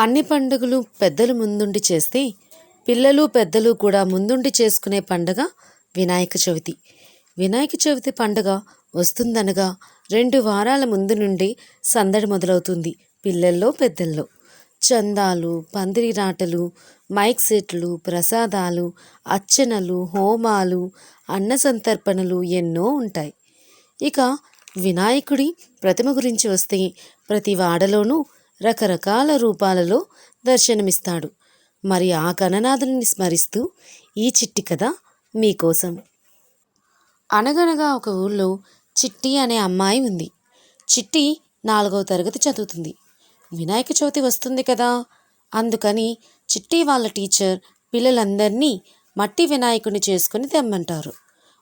అన్ని పండుగలు పెద్దలు ముందుండి చేస్తే పిల్లలు పెద్దలు కూడా ముందుండి చేసుకునే పండగ వినాయక చవితి. వినాయక చవితి పండగ వస్తుందనగా రెండు వారాల ముందు నుండి సందడి మొదలవుతుంది పిల్లల్లో పెద్దల్లో. చందాలు పందిరి రాటలు మైక్ సెట్లు ప్రసాదాలు అర్చనలు హోమాలు అన్న సంతర్పణలు ఎన్నో ఉంటాయి. ఇక వినాయకుడి ప్రతిమ గురించి వస్తే ప్రతి వాడలోనూ రకరకాల రూపాలలో దర్శనమిస్తాడు. మరి ఆ గణనాథుని స్మరిస్తూ ఈ చిట్టి కథ మీకోసం. అనగనగా ఒక ఊళ్ళో చిట్టి అనే అమ్మాయి ఉంది. చిట్టి నాలుగవ తరగతి చదువుతుంది. వినాయక చవితి వస్తుంది కదా! అందుకని చిట్టి వాళ్ళ టీచర్ పిల్లలందరినీ మట్టి వినాయకుని చేసుకుని తెమ్మంటారు.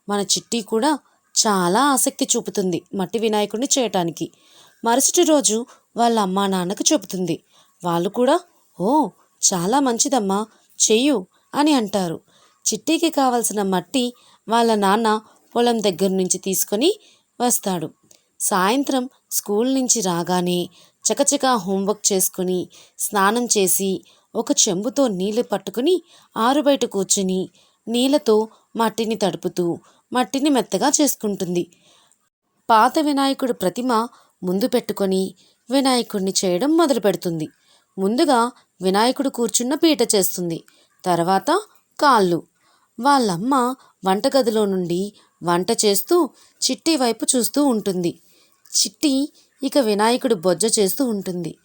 మన చిట్టి కూడా చాలా ఆసక్తి చూపుతుంది మట్టి వినాయకుడిని చేయటానికి. మరుసటి రోజు వాళ్ళ అమ్మా నాన్నకు చెబుతుంది. వాళ్ళు కూడా ఓ చాలా మంచిదమ్మా చెయ్యు అని అంటారు. చిట్టికి కావలసిన మట్టి వాళ్ళ నాన్న పొలం దగ్గర నుంచి తీసుకొని వస్తాడు. సాయంత్రం స్కూల్ నుంచి రాగానే చకచకా హోంవర్క్ చేసుకుని స్నానం చేసి ఒక చెంబుతో నీళ్ళు పట్టుకుని ఆరుబయట కూర్చుని నీళ్ళతో మట్టిని తడుపుతూ మట్టిని మెత్తగా చేసుకుంటుంది. పాత వినాయకుడు ప్రతిమ ముందు పెట్టుకొని వినాయకుడిని చేయడం మొదలు పెడుతుంది. ముందుగా వినాయకుడు కూర్చున్న పీట చేస్తుంది. తర్వాత కాళ్ళు. వాళ్ళమ్మ వంటగదిలో నుండి వంట చేస్తూ చిట్టి వైపు చూస్తూ ఉంటుంది. చిట్టి ఇక వినాయకుడు బొజ్జ చేస్తూ ఉంటుంది.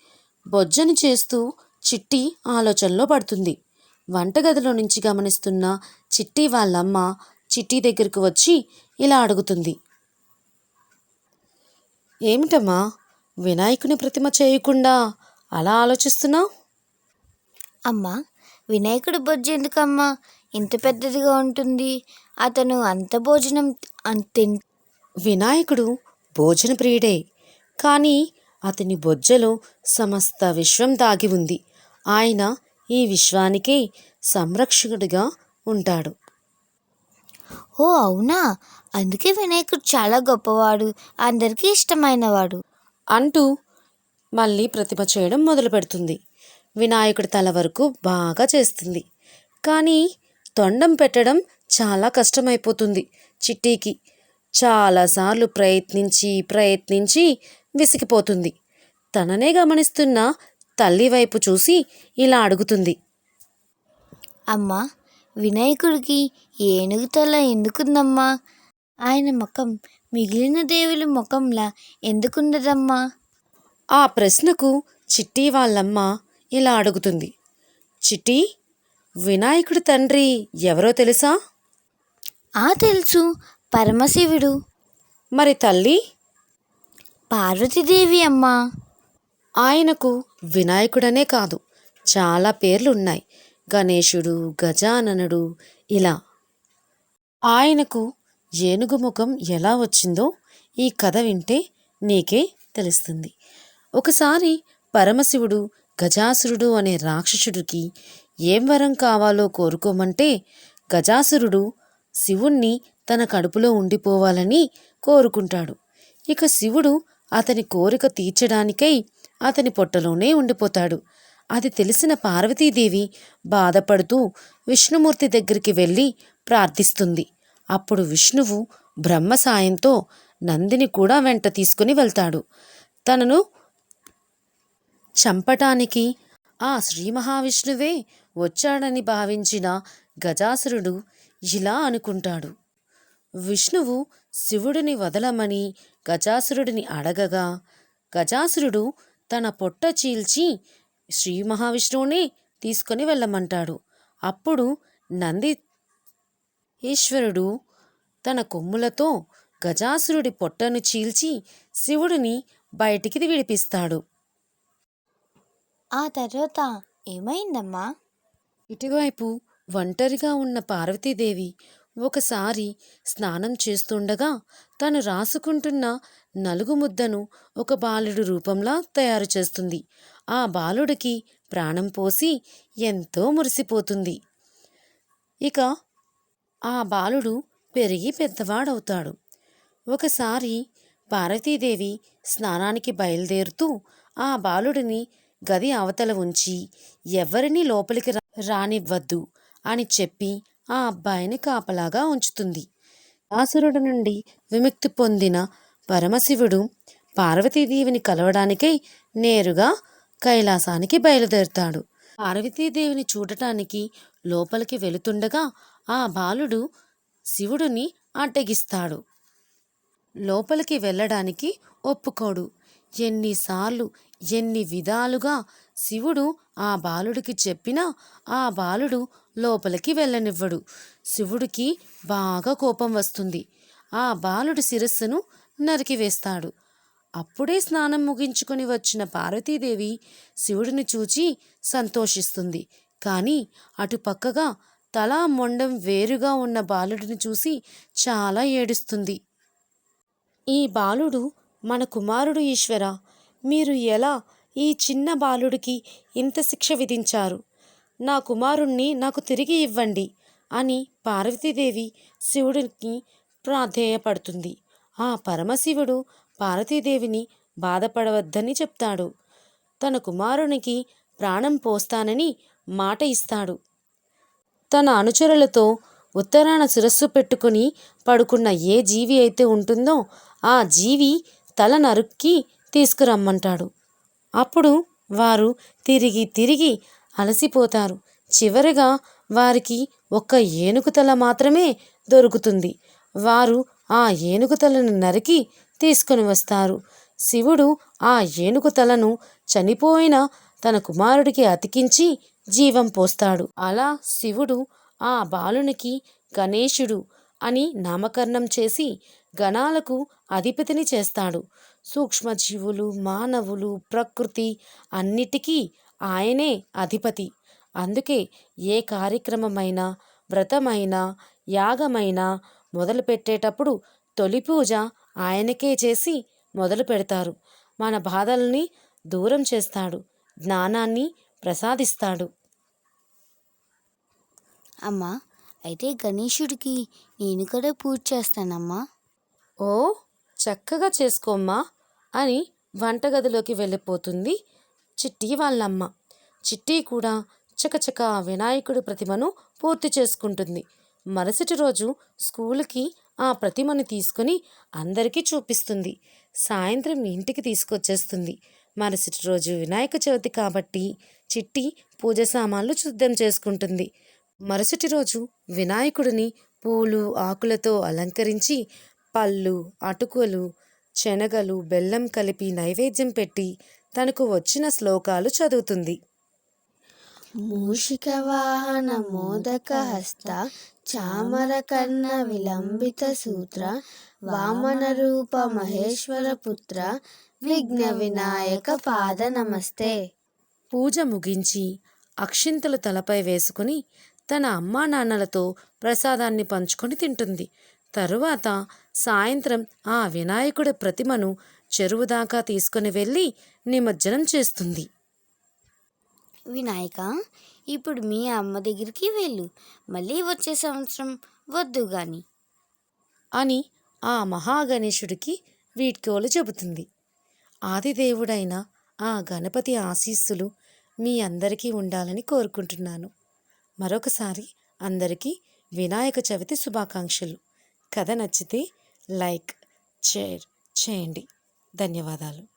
బొజ్జని చేస్తూ చిట్టి ఆలోచనలో పడుతుంది. వంటగదిలో నుంచి గమనిస్తున్న చిట్టి వాళ్ళమ్మ చిట్టి దగ్గరకు వచ్చి ఇలా అడుగుతుంది. ఏమిటమ్మా? వినాయకుని ప్రతిమ చేయకుండా అలా ఆలోచిస్తున్నావు అమ్మా వినాయకుడి బొజ్జు ఎందుకమ్మా? ఇంత పెద్దదిగా ఉంటుంది. అతను అంత భోజనం తిన్ వినాయకుడు భోజన ప్రియుడే. కానీ అతని బొజ్జలో సమస్త విశ్వం దాగి ఉంది. ఆయన ఈ విశ్వానికే సంరక్షకుడిగా ఉంటాడు. ఓ అవునా? అందుకే వినాయకుడు చాలా గొప్పవాడు. అందరికీ ఇష్టమైనవాడు. అంటూ మళ్ళీ ప్రతిమ చేయడం మొదలు పెడుతుంది వినాయకుడి తల వరకు బాగా చేస్తుంది. కానీ తొండం పెట్టడం చాలా కష్టమైపోతుంది. చిట్టీకి చాలాసార్లు ప్రయత్నించి ప్రయత్నించి విసిగిపోతుంది. తననే గమనిస్తున్న తల్లి వైపు చూసి ఇలా అడుగుతుంది. అమ్మా వినాయకుడికి ఏనుగు తల ఎందుకుందమ్మా? ఆయన ముఖం మిగిలిన దేవుల ముఖంలా ఎందుకుండదమ్మా ఆ ప్రశ్నకు చిట్టి వాళ్ళమ్మ ఇలా అడుగుతుంది. చిట్టి వినాయకుడి తండ్రి ఎవరో తెలుసా? ఆ తెలుసు పరమశివుడు. మరి తల్లి? పార్వతీదేవి అమ్మా. ఆయనకు వినాయకుడనే కాదు చాలా పేర్లు ఉన్నాయి గణేశుడు గజాననుడు ఇలా. ఆయనకు ఏనుగు ముఖం ఎలా వచ్చిందో ఈ కథ వింటే నీకే తెలుస్తుంది. ఒకసారి పరమశివుడు గజాసురుడు అనే రాక్షసుడికి ఏం వరం కావాలో కోరుకోమంటే గజాసురుడు శివుణ్ణి తన కడుపులో ఉండిపోవాలని కోరుకుంటాడు. ఇక శివుడు అతని కోరిక తీర్చడానికై అతని పొట్టలోనే ఉండిపోతాడు. అది తెలిసిన పార్వతీదేవి బాధపడుతూ విష్ణుమూర్తి దగ్గరికి వెళ్ళి ప్రార్థిస్తుంది. అప్పుడు విష్ణువు బ్రహ్మ సాయంతో నందిని కూడా వెంట తీసుకుని వెళ్తాడు. తనను చంపటానికి ఆ శ్రీ మహావిష్ణువే వచ్చాడని భావించిన గజాసురుడు ఇలా అనుకుంటాడు. విష్ణువు శివుడిని వదలమని గజాసురుడిని అడగగా గజాసురుడు తన పొట్ట చీల్చి శ్రీ మహావిష్ణువునే తీసుకొని వెళ్ళమంటాడు. అప్పుడు నంది ఈశ్వరుడు తన కొమ్ములతో గజాసురుడి పొట్టను చీల్చి శివుడిని బయటికి విడిపిస్తాడు. ఆ తర్వాత ఏమైందమ్మా? ఇటువైపు ఒంటరిగా ఉన్న పార్వతీదేవి ఒకసారి స్నానం చేస్తుండగా తను రాసుకుంటున్న నలుగు ముద్దను ఒక బాలుడు రూపంలా తయారు చేస్తుంది. ఆ బాలుడికి ప్రాణం పోసి ఎంతో మురిసిపోతుంది. ఇక ఆ బాలుడు పెరిగి పెద్దవాడవుతాడు. ఒకసారి పార్వతీదేవి స్నానానికి బయలుదేరుతూ ఆ బాలుడిని గది అవతల ఉంచి ఎవరిని లోపలికి రానివ్వద్దు అని చెప్పి ఆ అబ్బాయిని కాపలాగా ఉంచుతుంది. ఆసురుడు నుండి విముక్తి పొందిన పరమశివుడు పార్వతీదేవిని కలవడానికై నేరుగా కైలాసానికి బయలుదేరుతాడు. పార్వతీదేవిని చూడటానికి లోపలికి వెళుతుండగా ఆ బాలుడు శివుడిని అడ్డగిస్తాడు. లోపలికి వెళ్ళడానికి ఒప్పుకోడు. ఎన్నిసార్లు ఎన్ని విధాలుగా శివుడు ఆ బాలుడికి చెప్పినా ఆ బాలుడు లోపలికి వెళ్ళనివ్వడు. శివుడికి బాగా కోపం వస్తుంది. ఆ బాలుడి శిరస్సును నరికివేస్తాడు. అప్పుడే స్నానం ముగించుకొని వచ్చిన పార్వతీదేవి శివుడిని చూచి సంతోషిస్తుంది. కానీ అటు పక్కగా తలా మొండం వేరుగా ఉన్న బాలుడిని చూసి చాలా ఏడుస్తుంది. ఈ బాలుడు మన కుమారుడు ఈశ్వర మీరు ఎలా ఈ చిన్న బాలుడికి ఇంత శిక్ష విధించారు? నా కుమారుణ్ణి నాకు తిరిగి ఇవ్వండి అని పార్వతీదేవి శివుడికి ప్రాధేయపడుతుంది. ఆ పరమశివుడు పార్వతీదేవిని బాధపడవద్దని చెప్తాడు. తన కుమారునికి ప్రాణం పోస్తానని మాట ఇస్తాడు. తన అనుచరులతో ఉత్తరాన శిరస్సు పెట్టుకుని పడుకున్న ఏ జీవి అయితే ఉంటుందో ఆ జీవి తల నరుక్కి తీసుకురమ్మంటాడు. అప్పుడు వారు తిరిగి తిరిగి అలసిపోతారు. చివరిగా వారికి ఒక్క ఏనుగు తల మాత్రమే దొరుకుతుంది. వారు ఆ ఏనుగు తలను నరికి తీసుకొని వస్తారు. శివుడు ఆ ఏనుగు తలను చనిపోయిన తన కుమారుడికి అతికించి జీవం పోస్తాడు. అలా శివుడు ఆ బాలునికి గణేశుడు అని నామకరణం చేసి గణాలకు అధిపతిని చేస్తాడు. సూక్ష్మజీవులు మానవులు ప్రకృతి అన్నిటికీ ఆయనే అధిపతి. అందుకే ఏ కార్యక్రమమైనా వ్రతమైనా యాగమైనా మొదలు పెట్టేటప్పుడు తొలి పూజ ఆయనకే చేసి మొదలు పెడతారు. మన బాధల్ని దూరం చేస్తాడు. జ్ఞానాన్ని ప్రసాదిస్తాడు. అమ్మా అయితే గణేశుడికి నేను కూడా పూజ చేస్తానమ్మా. ఓ చక్కగా చేసుకోమ్మా అని వంటగదిలోకి వెళ్ళిపోతుంది చిట్టి వాళ్ళమ్మ. చిట్టి కూడా చకచక వినాయకుడి ప్రతిమను పూర్తి చేసుకుంటుంది. మరుసటి రోజు స్కూలుకి ఆ ప్రతిమను తీసుకుని అందరికీ చూపిస్తుంది. సాయంత్రం ఇంటికి తీసుకొచ్చేస్తుంది. మరుసటి రోజు వినాయక చవితి కాబట్టి చిట్టి పూజ సామాన్లు సిద్ధం చేసుకుంటుంది. మరుసటి రోజు వినాయకుడిని పూలు ఆకులతో అలంకరించి పళ్ళు అటుకులు శనగలు బెల్లం కలిపి నైవేద్యం పెట్టి తనకు వచ్చిన శ్లోకాలు చదువుతుంది. మూషిక వాహన మోదక హస్త చామర విలంబిత సూత్ర వామన రూప మహేశ్వర పుత్ర విఘ్న వినాయక పాద నమస్తే. పూజ ముగించి అక్షింతలు తలపై వేసుకుని తన అమ్మా నాన్నలతో ప్రసాదాన్ని పంచుకొని తింటుంది. తరువాత సాయంత్రం ఆ వినాయకుడి ప్రతిమను చెరువు దాకా తీసుకుని వెళ్ళి నిమజ్జనం చేస్తుంది. వినాయక ఇప్పుడు మీ అమ్మ దగ్గరికి వెళ్ళు. మళ్ళీ వచ్చే సంవత్సరం వద్దు గాని. అని ఆ మహాగణేశుడికి వీడ్కోలు చెబుతుంది. ఆదిదేవుడైన ఆ గణపతి ఆశీస్సులు మీ అందరికీ ఉండాలని కోరుకుంటున్నాను. మరొకసారి అందరికీ వినాయక చవితి శుభాకాంక్షలు. కథ నచ్చితే లైక్ షేర్ చేయండి. ధన్యవాదాలు.